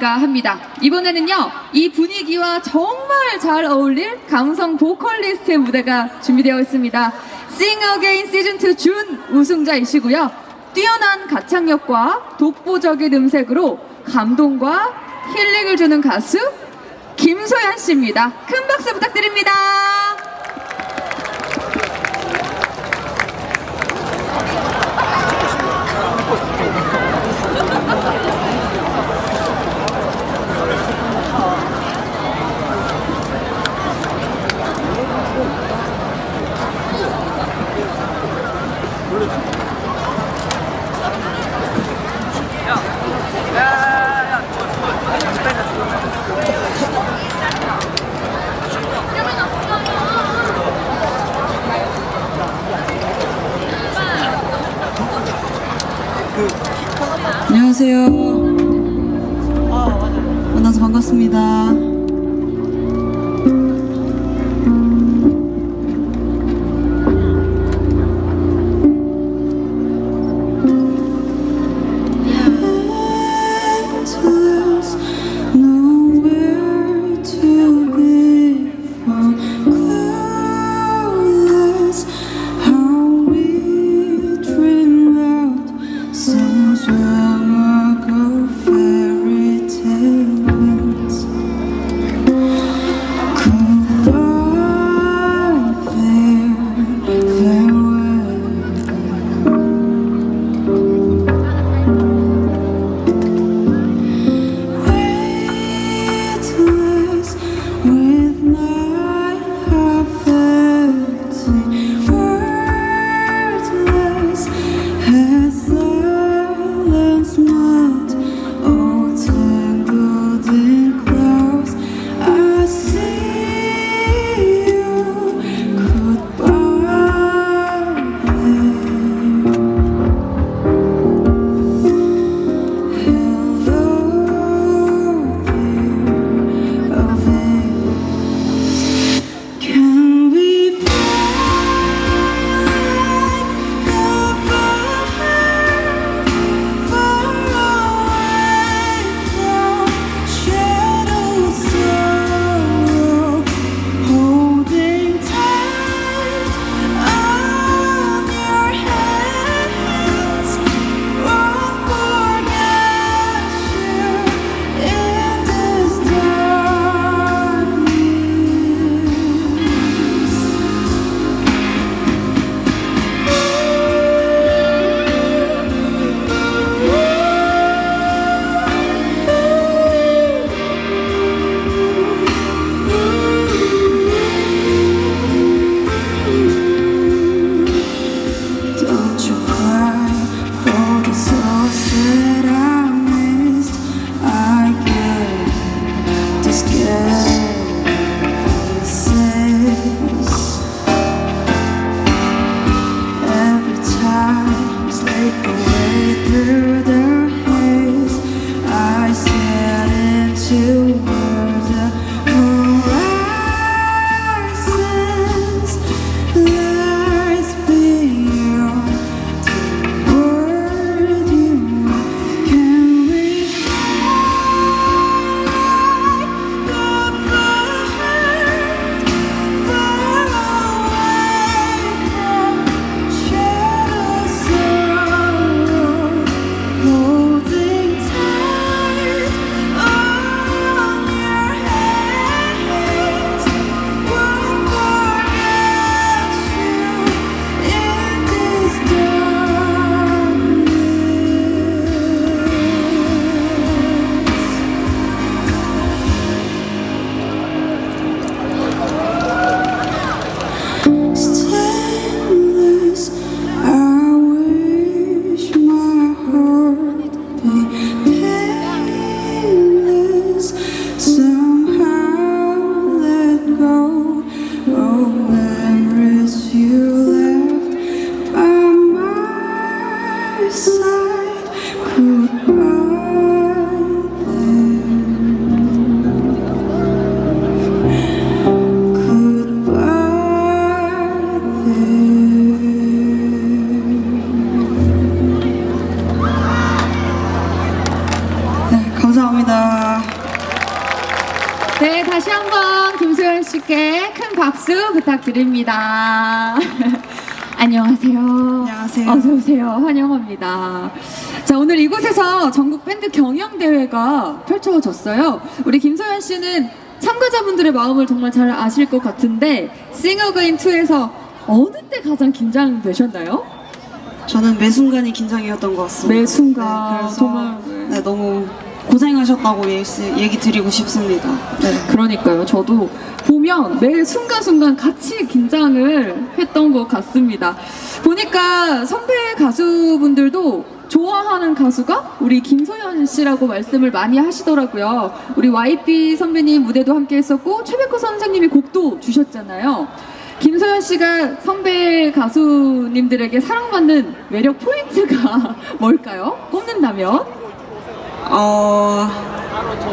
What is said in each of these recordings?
않을까 합니다. 이번에는요, 이 분위기와 정말 잘 어울릴 감성 보컬리스트의 무대가 준비되어 있습니다. Sing Again 시즌2 준 우승자이시고요. 뛰어난 가창력과 독보적인 음색으로 감동과 힐링을 주는 가수 김소연 씨입니다. 큰 박수 부탁드립니다. 안녕하세요. 만나서 반갑습니다. 씨께 큰 박수 부탁드립니다. 안녕하세요. 안녕하세요. 어서 오세요. 환영합니다. 자, 오늘 이곳에서 전국 밴드 경영 대회가 펼쳐졌어요. 우리 김소연 씨는 참가자분들의 마음을 정말 잘 아실 것 같은데 싱어게인 2에서 어느 때 가장 긴장되셨나요? 저는 매 순간이 긴장이었던 것 같습니다. 매 순간, 네, 그래서 정말, 네. 네, 너무 고생하셨다고 얘기, 얘기 드리고 싶습니다. 네. 그러니까요. 저도 보면 매 순간순간 같이 긴장을 했던 것 같습니다. 보니까 선배 가수분들도 좋아하는 가수가 우리 김소연 씨라고 말씀을 많이 하시더라고요. 우리 YB 선배님 무대도 함께 했었고, 최백호 선생님이 곡도 주셨잖아요. 김소연 씨가 선배 가수님들에게 사랑받는 매력 포인트가 뭘까요? 꼽는다면? 어,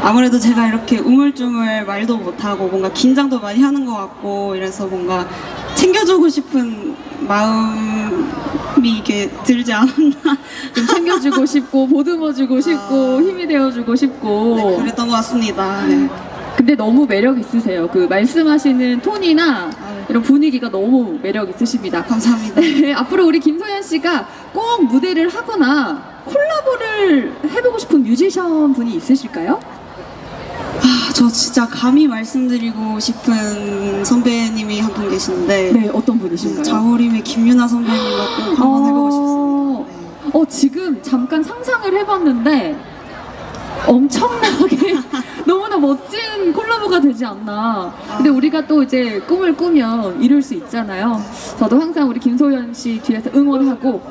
아무래도 제가 이렇게 우물쭈물 말도 못하고 뭔가 긴장도 많이 하는 것 같고 이래서 뭔가 챙겨주고 싶은 마음이 이게 들지 않았나. 좀 챙겨주고 싶고 보듬어주고 싶고 힘이 되어주고 싶고 네, 그랬던 것 같습니다. 네. 근데 너무 매력 있으세요 그 말씀하시는 톤이나 이런 분위기가 너무 매력 있으십니다 감사합니다. 네, 앞으로 우리 김소연 씨가 꼭 무대를 하거나 콜라보를 해보고 싶은 뮤지션 분이 있으실까요? 아, 저 진짜 감히 말씀드리고 싶은 선배님이 한 분 계시는데 네 어떤 분이신가요? 자우림의 김유나 선배님과 꼭 한번 해보고 싶습니다. 네. 어, 지금 잠깐 상상을 해봤는데 엄청나게 너무나 멋진 콜라보가 되지 않나. 근데 우리가 또 이제 꿈을 꾸면 이룰 수 있잖아요. 저도 항상 우리 김소연 씨 뒤에서 응원하고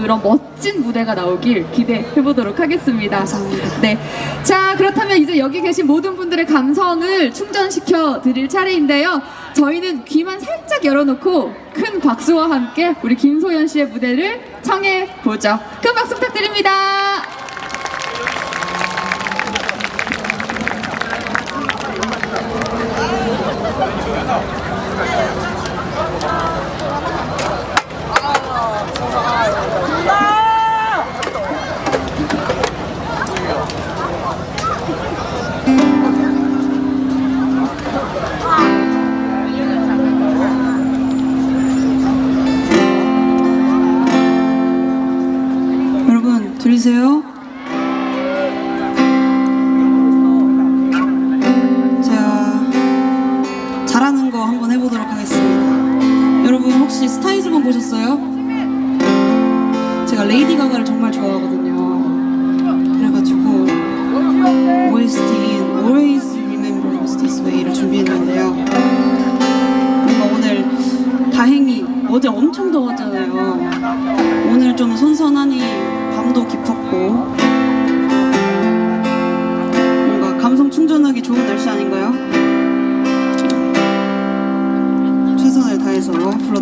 그런 멋진 무대가 나오길 기대해 보도록 하겠습니다. 감사합니다. 네. 자, 그렇다면 이제 여기 계신 모든 분들의 감성을 충전시켜 드릴 차례인데요. 저희는 귀만 살짝 열어놓고 큰 박수와 함께 우리 김소연 씨의 무대를 청해 보죠. 큰 박수 부탁드립니다. 들리세요? 제가 잘하는 거 한번 해보도록 하겠습니다. 여러분 혹시 스타이즈본 보셨어요? 제가 레이디 가가를 정말 좋아하거든요. 그래가지고 OST인 Always Remember Us This Way를 준비했는데요. 뭔가 오늘 다행히 어제 엄청 더웠잖아요. 오늘 좀 선선하니 밤도 깊었고 뭔가 감성 충전하기 좋은 날씨 아닌가요? 최선을 다해서 불러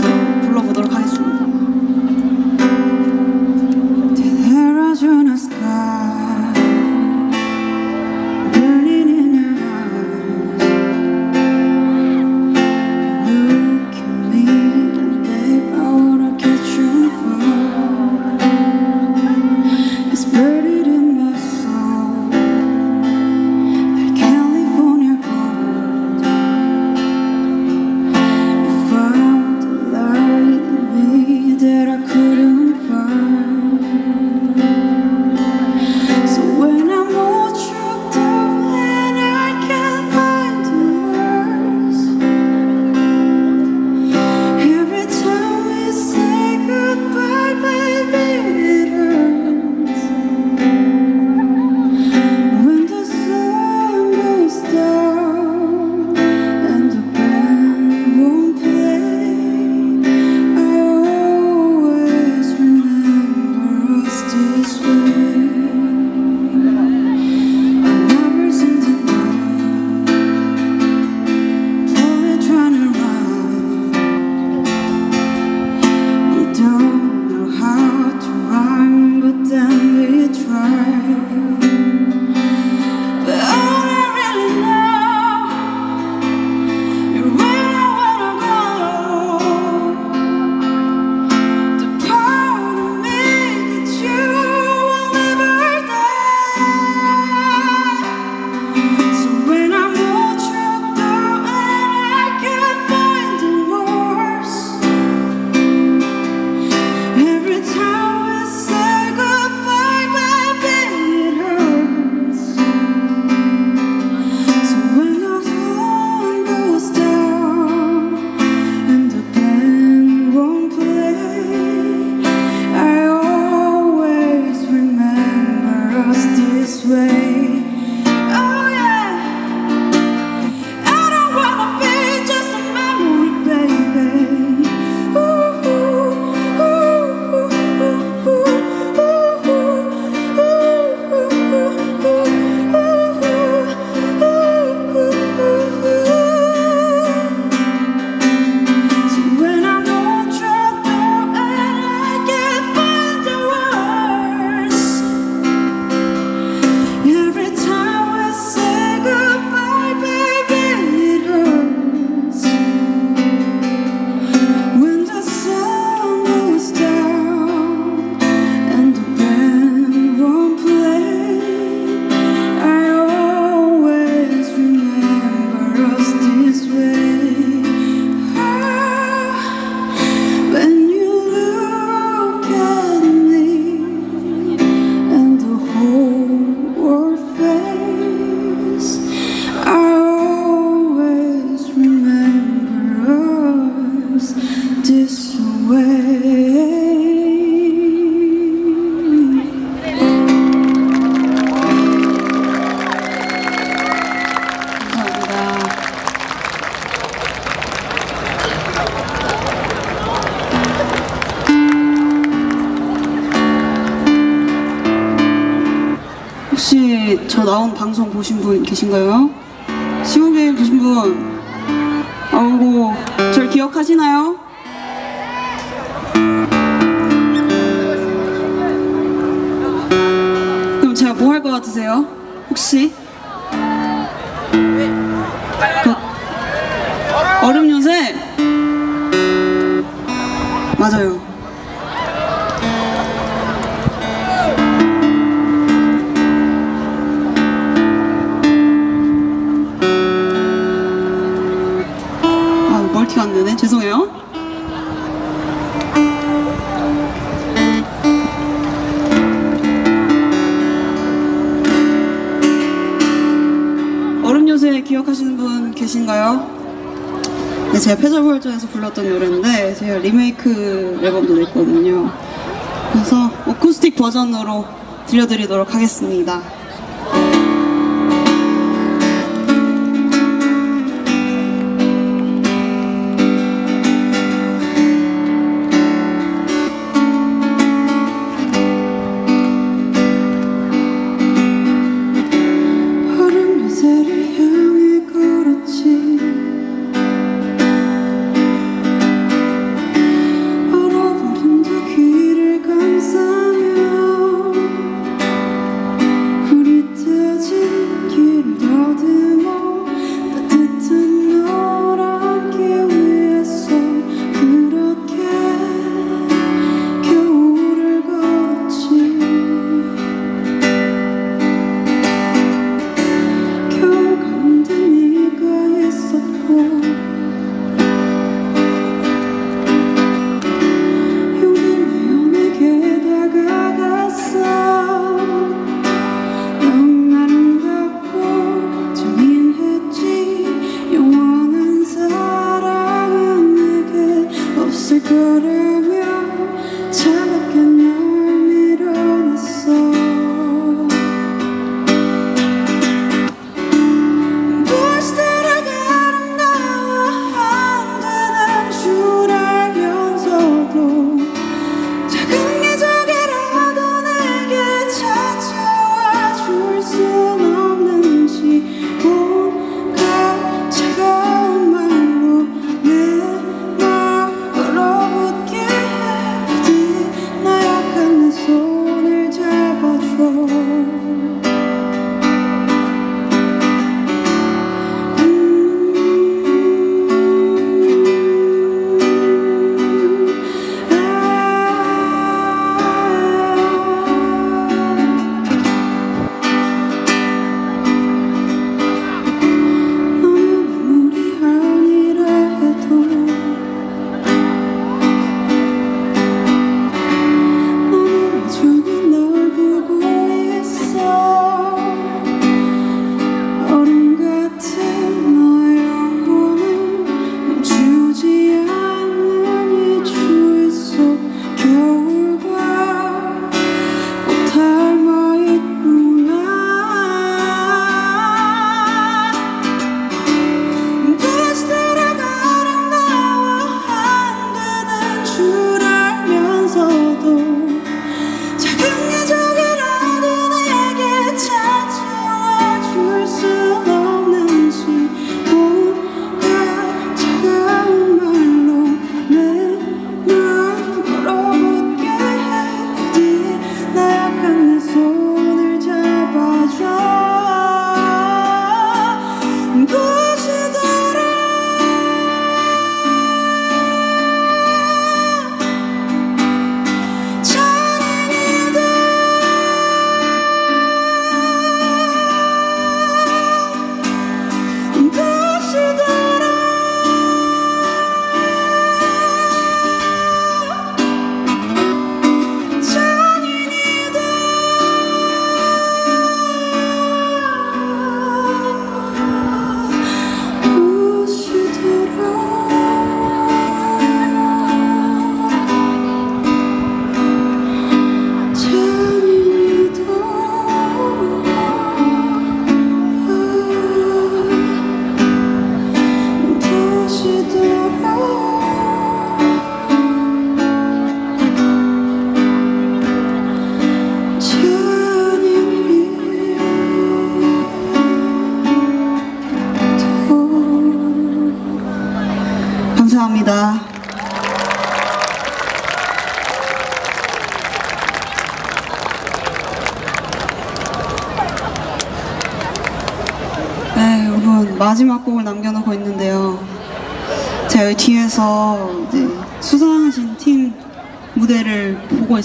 美 감성 보신 분 계신가요? 싱어게인 보신 분? 아이고, 절 기억하시나요? 그럼 제가 뭐 할 것 같으세요? 혹시? 그 얼음 요새 멀티가 안 되네. 죄송해요. 얼음 요새 기억하시는 분 계신가요? 네, 제가 패자부활전에서 불렀던 노래인데 제가 리메이크 앨범도 냈거든요. 그래서 어쿠스틱 버전으로 들려드리도록 하겠습니다.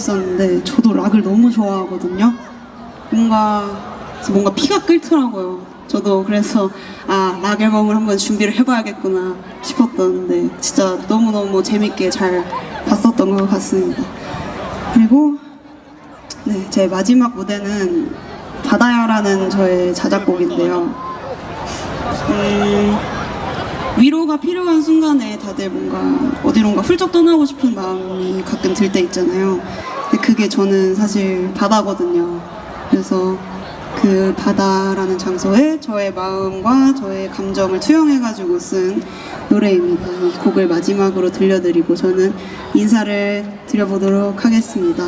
있었는데 저도 락을 너무 좋아하거든요. 뭔가 뭔가 피가 끓더라고요. 저도 그래서 아 락 앨범을 한번 준비를 해봐야겠구나 싶었던데 진짜 너무 너무 재밌게 잘 봤었던 것 같습니다. 그리고 네, 제 마지막 무대는 바다야라는 저의 자작곡인데요. 음, 위로가 필요한 순간에 다들 뭔가 어디론가 훌쩍 떠나고 싶은 마음이 가끔 들 때 있잖아요. 그게 저는 사실 바다거든요. 그래서 그 바다라는 장소에 저의 마음과 저의 감정을 투영해가지고 쓴 노래입니다. 이 곡을 마지막으로 들려드리고 저는 인사를 드려보도록 하겠습니다.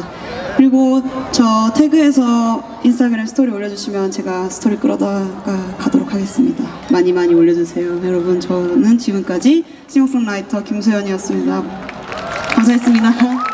그리고 저 태그에서 인스타그램 스토리 올려주시면 제가 스토리 끌어다가 가도록 하겠습니다. 많이 많이 올려주세요. 여러분 저는 지금까지 싱어송라이터 김소연이었습니다. 감사했습니다.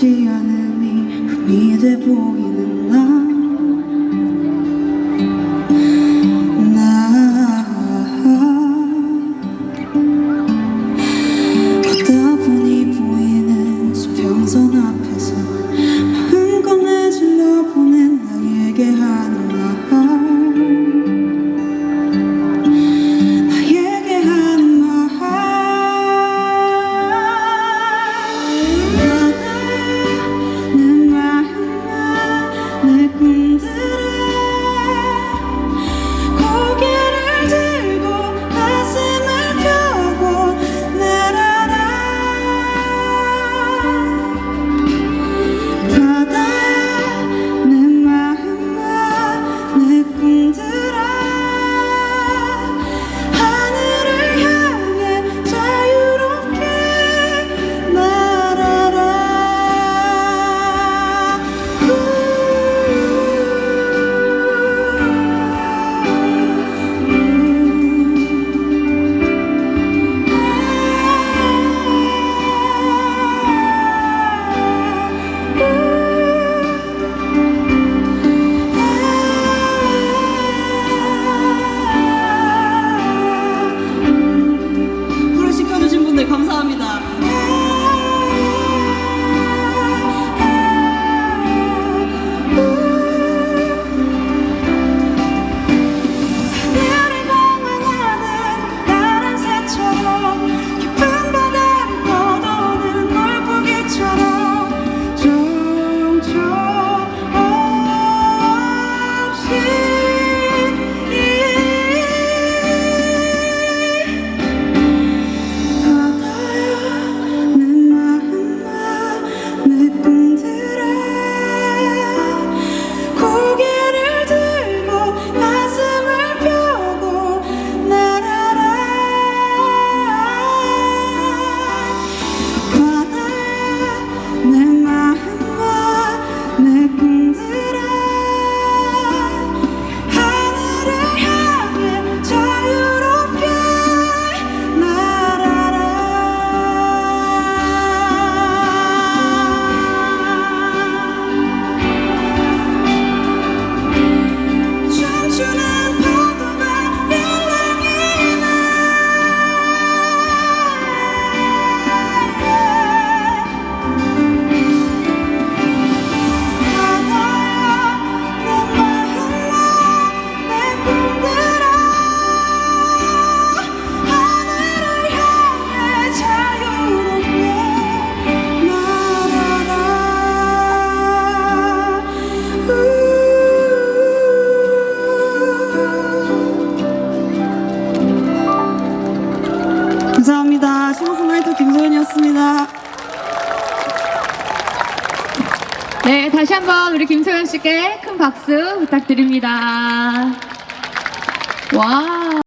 지 않음이 흠이 돼 보이 씨께 큰 박수 부탁드립니다. 와.